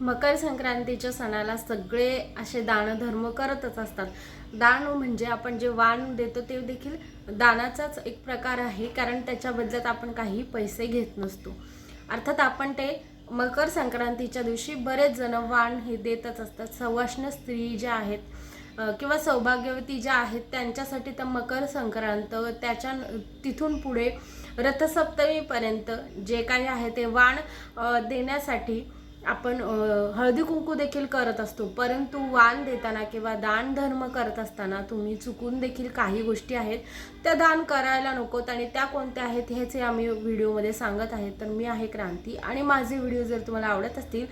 मकर संक्रांतीच्या सणाला सगळे असे दानधर्म करतच असतात. दान म्हणजे आपण जे वाण देतो ते देखील दानाचाच एक प्रकार आहे कारण त्याच्या बदल्यात आपण काही पैसे घेत नसतो. अर्थात आपण ते मकर संक्रांतीच्या दिवशी बरेच जण वाण हे देतच असतात. सवाष्ण स्त्री ज्या आहेत किंवा सौभाग्यवती ज्या आहेत त्यांच्यासाठी तर मकर संक्रांत त्याच्या तिथून पुढे रथसप्तमीपर्यंत जे काही आहे ते वाण देण्यासाठी आपण हळदी कुंकू देखील करत असतो. परंतु वाण देताना किंवा दान धर्म करत असताना तुम्ही चुकून देखील काही गोष्टी आहेत त्या दान करायला नकोत आणि त्या कोणत्या आहेत हेच आम्ही व्हिडिओमध्ये सांगत आहेत. तर मी आहे क्रांती आणि माझे व्हिडिओ जर तुम्हाला आवडत असतील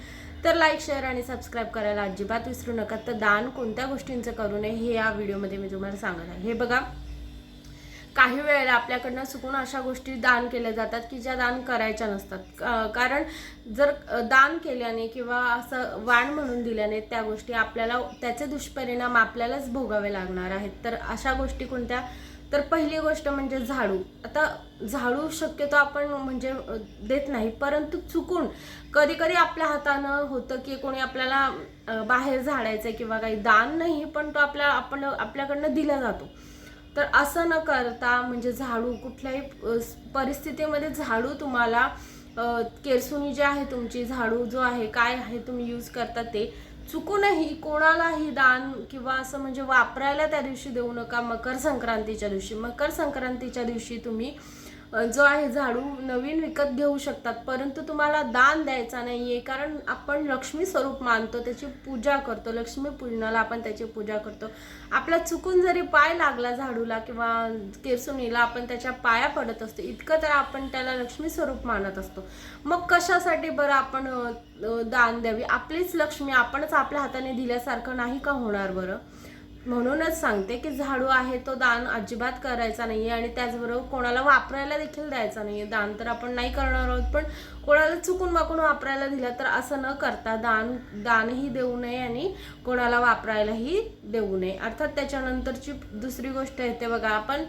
तर लाईक शेअर आणि सबस्क्राईब करायला अजिबात विसरू नका. तर दान कोणत्या गोष्टींचं करू नये हे या व्हिडिओमध्ये मी तुम्हाला सांगत आहे. हे बघा काही वेळेला आपल्याकडनं चुकून अशा गोष्टी दान केल्या जातात की ज्या दान करायच्या नसतात. कारण जर दान केल्याने किंवा असं वाण म्हणून दिल्याने त्या गोष्टी आपल्याला त्याचे दुष्परिणाम आपल्यालाच भोगावे लागणार आहेत. तर अशा गोष्टी कोणत्या? तर पहिली गोष्ट म्हणजे झाडू. आता झाडू शक्यतो आपण म्हणजे देत नाही. परंतु चुकून कधी कधी आपल्या हातानं होतं की कोणी आपल्याला बाहेर झाडायचं किंवा काही दान नाही पण तो आपल्या आपण आपल्याकडनं दिला जातो. तर असं न करता म्हणजे झाडू कुठल्याही परिस्थितीमध्ये झाडू तुम्हाला केरसुनी जे आहे तुमची झाडू जो आहे काय आहे तुम्ही यूज करता ते चुकूनही कोणालाही दान किंवा असं म्हणजे वापरायला त्या दिवशी देऊ नका मकर संक्रांतीच्या दिवशी. मकर संक्रांतीच्या दिवशी तुम्ही जो आहे झाडू नवीन विकत घेऊ शकतात. परंतु तुम्हाला दान द्यायचा नाही आहे कारण आपण लक्ष्मी स्वरूप मानतो त्याची पूजा करतो. लक्ष्मी पूजनाला आपण त्याची पूजा करतो. आपला चुकून जरी पाय लागला झाडूला किंवा केसुनीला आपण त्याच्या पाया पडत असतो. इतकं तर आपण त्याला लक्ष्मी स्वरूप मानत असतो. मग कशासाठी बरं आपण दान द्यावी? आपलीच लक्ष्मी आपणच आपल्या हाताने दिल्यासारखं नाही का होणार बरं? म्हणूनच सांगते की झाडू आहे तो दान अजिबात करायचा नाहीये आणि त्याचबरोबर कोणाला वापरायला देखील द्यायचा नाहीये. दान तर आपण नाही करणार आहोत पण कोणाला चुकून माकून वापरायला दिला तर असं न करता दान दानही देऊ नये आणि कोणाला वापरायलाही देऊ नये. अर्थात त्याच्यानंतरची दुसरी गोष्ट येते बघा आपण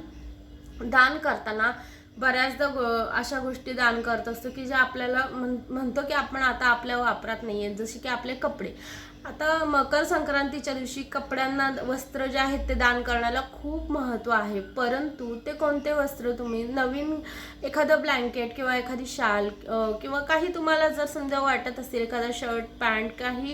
दान करताना बऱ्याचदा गो- अशा गोष्टी दान करत असतो की ज्या आपल्याला म्हण- म्हणतो की आपण आता आपल्या वापरात नाही आहेत जसे की आपले कपडे. आता मकर संक्रांतीच्या दिवशी कपड्यांना वस्त्र जे आहेत ते दान करण्याला खूप महत्त्व आहे. परंतु ते कोणते वस्त्र तुम्ही नवीन एखादं ब्लँकेट किंवा एखादी शाल किंवा काही तुम्हाला जर समजा वाटत असेल एखादा शर्ट पॅन्ट काही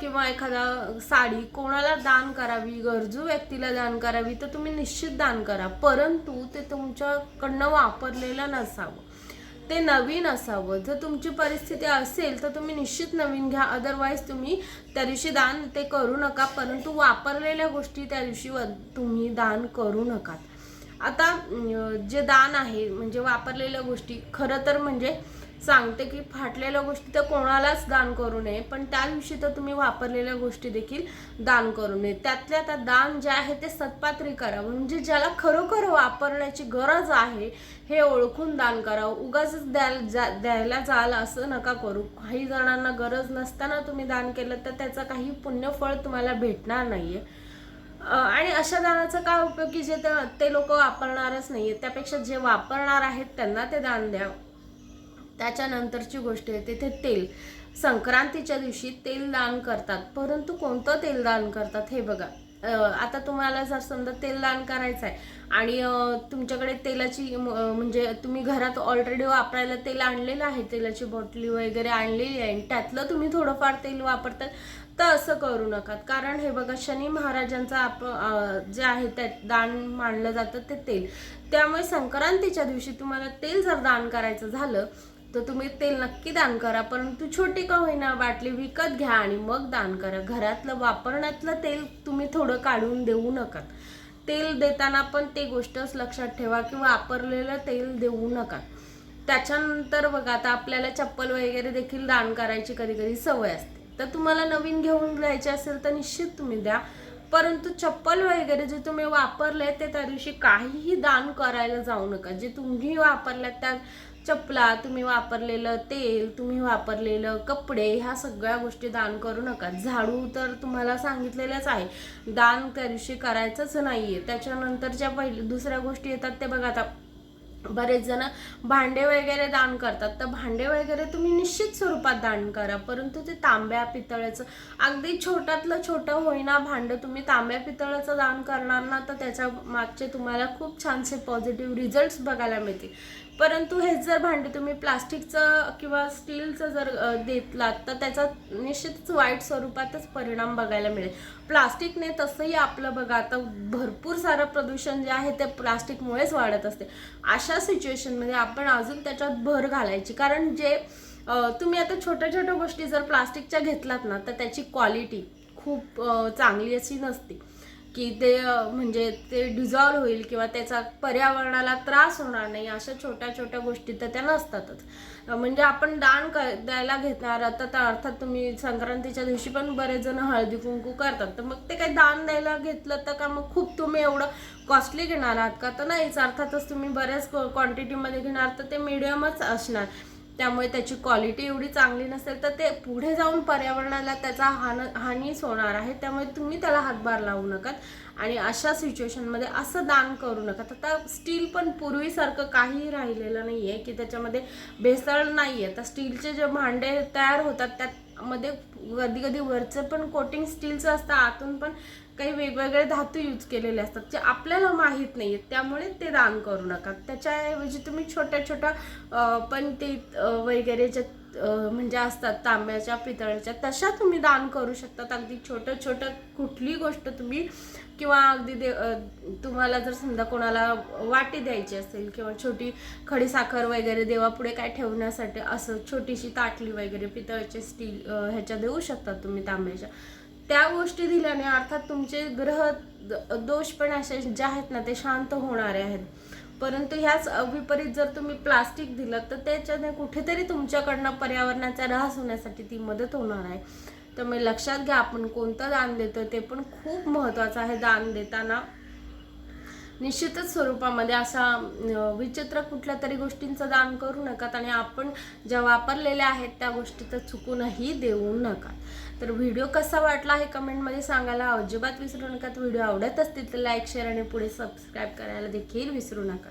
किंवा एखादा साडी कोणाला दान करावी गरजू व्यक्तीला दान करावी तर तुम्ही निश्चित दान करा. परंतु ते तुमच्याकडनं वापरलेलं नसावं. ते नवीन असावं. जर तुमची परिस्थिती असेल तर तुम्ही निश्चित नवीन घ्या. अदरवाईज तुम्ही त्या दिवशी दान ते करू नका परंतु वापरलेल्या गोष्टी त्या दिवशी व- तुम्ही दान करू नका आता जे दान आहे म्हणजे वापरलेल्या गोष्टी खरं तर म्हणजे सांगते की फाटलेल्या गोष्टी तर कोणालाच दान करू नये पण त्या दिवशी तर तुम्ही वापरलेल्या गोष्टी देखील दान करू नये. त्यातल्या त्या दान जे आहे ते सत्पात्री करावं म्हणजे ज्याला खरोखर वापरण्याची गरज आहे हे ओळखून दान करावं उगाच द्यायला जा द्यायला जाल असं नका करू. काही जणांना गरज नसताना तुम्ही दान केलं तर त्याचं काही पुण्यफळ तुम्हाला भेटणार नाही आहे आणि अशा दानाचा काय उपयोग की जे ते- ते लोक वापरणारच नाही आहेत त्यापेक्षा जे वापरणार आहेत त्यांना ते दान द्यावं त्याच्यानंतरची गोष्ट येते ते तेल. संक्रांतीच्या दिवशी तेल दान करतात. परंतु कोणतं तेल दान करतात हे बघा. आता तुम्हाला जर समजा तेल दान करायचं आहे आणि तुमच्याकडे तेलाची म्हणजे तुम्ही घरात ऑलरेडी वापरायला तेल आणलेलं आहे तेलाची बॉटली वगैरे आणलेली आहे आणि त्यातलं तुम्ही थोडंफार तेल वापरतात तर असं करू नका. कारण हे बघा शनी महाराजांचं आप जे आहे ते दान मानलं जातं ते तेल. त्यामुळे संक्रांतीच्या दिवशी तुम्हाला तेल जर दान करायचं झालं तर तुम्ही तेल नक्की दान करा परंतु छोटी का होईना बाटली विकत घ्या आणि मग दान करा. घरातलं वापरण्यातलं तेल तुम्ही थोडं काढून देऊ नका. तेल देताना पण ते गोष्टच लक्षात ठेवा की वापरलेलं तेल देऊ नका. त्याच्यानंतर बघा आता आपल्याला चप्पल वगैरे देखील दान करायची कधी कधी सवय असते. तर तुम्हाला नवीन घेऊन जायचे असेल तर निश्चित तुम्ही द्या. परंतु चप्पल वगैरे जे तुम्ही वापरले ते त्या दिवशी काहीही दान करायला जाऊ नका. जे तुम्ही वापरल्यात त्या चपला तुम्ही वापरलेलं तेल तुम्ही वापरलेलं कपडे ह्या सगळ्या गोष्टी दान करू नका. झाडू तर तुम्हाला सांगितलेलंच आहे. दान त्या दिवशी करायचंच नाहीये. त्याच्यानंतर ज्या पहिले दुसऱ्या गोष्टी येतात ते बघा आता बरेच जण भांडे वगैरे दान करतात. तर भांडे वगैरे तुम्ही निश्चित स्वरूपात दान करा. परंतु ते तांब्या पितळेचं अगदी छोट्यातलं छोटं होईना भांडं तुम्ही तांब्या पितळेचं दान करणार ना तर त्याच्या मागचे तुम्हाला खूप छानसे पॉझिटिव्ह रिझल्ट्स बघायला मिळतील. परंतु हेच जर भांडे तुम्ही प्लास्टिकचं किंवा स्टीलचं जर देतलात तर त्याचा निश्चितच वाईट स्वरूपातच परिणाम बघायला मिळेल. प्लास्टिकने तसंही आपलं बघा आता भरपूर सारं प्रदूषण जे आहे ते प्लास्टिकमुळेच वाढत असते. अशा सिच्युएशनमध्ये आपण अजून त्याच्यात भर घालायची. कारण जे तुम्ही आता छोट्या छोट्या गोष्टी जर प्लास्टिकच्या घेतलात ना तर त्याची क्वालिटी खूप चांगली अशी नसते. की ते म्हणजे ते डिझॉल्व होईल किंवा त्याचा पर्यावरणाला त्रास होणार नाही अशा छोट्या छोट्या गोष्टी तर त्या नसतातच. म्हणजे आपण दान क द्यायला घेणार आता तर अर्थात तुम्ही संक्रांतीच्या दिवशी पण बरेच जण हळदी कुंकू करतात. तर मग ते काही दान द्यायला घेतलं तर का मग खूप तुम्ही एवढं कॉस्टली घेणार आहात का? तर नाहीच. अर्थातच तुम्ही बऱ्याच क्वांटिटीमध्ये घेणार तर ते मिडियमच असणार. त्यामुळे त्याची क्वालिटी एवढी चांगली नसेल तर ते पुढे जाऊन पर्यावरणाला त्याचा हान हानीच होणार आहे. त्यामुळे तुम्ही त्याला हातभार लावू नका आणि अशा सिच्युएशनमध्ये असं दान करू नका आता स्टील पण पूर्वीसारखं काहीही राहिलेलं नाही आहे की त्याच्यामध्ये भेसळ नाही आहे तर स्टीलचे जे भांडे तयार होतात त्यात मध्ये कधी कधी वरचं पण कोटिंग स्टीलचं असतं आतून पण काही वेगवेगळे धातू यूज केलेले असतात जे आपल्याला माहीत नाही आहेत त्यामुळे ते दान करू नका. त्याच्याऐवजी तुम्ही छोट्या छोट्या पण ते वगैरे ज्या म्हणजे असतात तांब्याच्या पितळ्याच्या तशा तुम्ही दान करू शकतात. अगदी छोटं छोटं कुठली गोष्ट तुम्ही किंवा अगदी दे तुम्हाला जर समजा कोणाला वाटी द्यायची असेल किंवा छोटी खडीसाखर वगैरे देवापुढे काय ठेवण्यासाठी असं छोटीशी ताटली वगैरे पितळचे स्टील ह्याच्या देऊ शकतात तुम्ही तांब्याच्या. त्या गोष्टी दिल्याने अर्थात तुमचे ग्रह द- दोष पण असे जे आहेत ना ते शांत होणारे आहेत. परंतु ह्याच विपरीत जर तुम्ही प्लास्टिक दिलं तर त्याच्याने कुठेतरी तुमच्याकडनं पर्यावरणाचा ऱ्हास होण्यासाठी ती मदत होणार आहे. त्यामुळे लक्षात घ्या आपण कोणतं दान देतो ते पण खूप महत्त्वाचं आहे. दान देताना निश्चितच स्वरूपामध्ये असा विचित्र कुठल्या तरी गोष्टींचं दान करू नका आणि आपण ज्या वापरलेल्या आहेत त्या गोष्टी तर चुकूनही देऊ नका. तर व्हिडिओ कसा वाटला हे कमेंटमध्ये सांगायला अजिबात विसरू नका. व्हिडिओ आवडत असतील तर लाईक शेअर आणि पुढे सबस्क्राईब करायला देखील विसरू नका.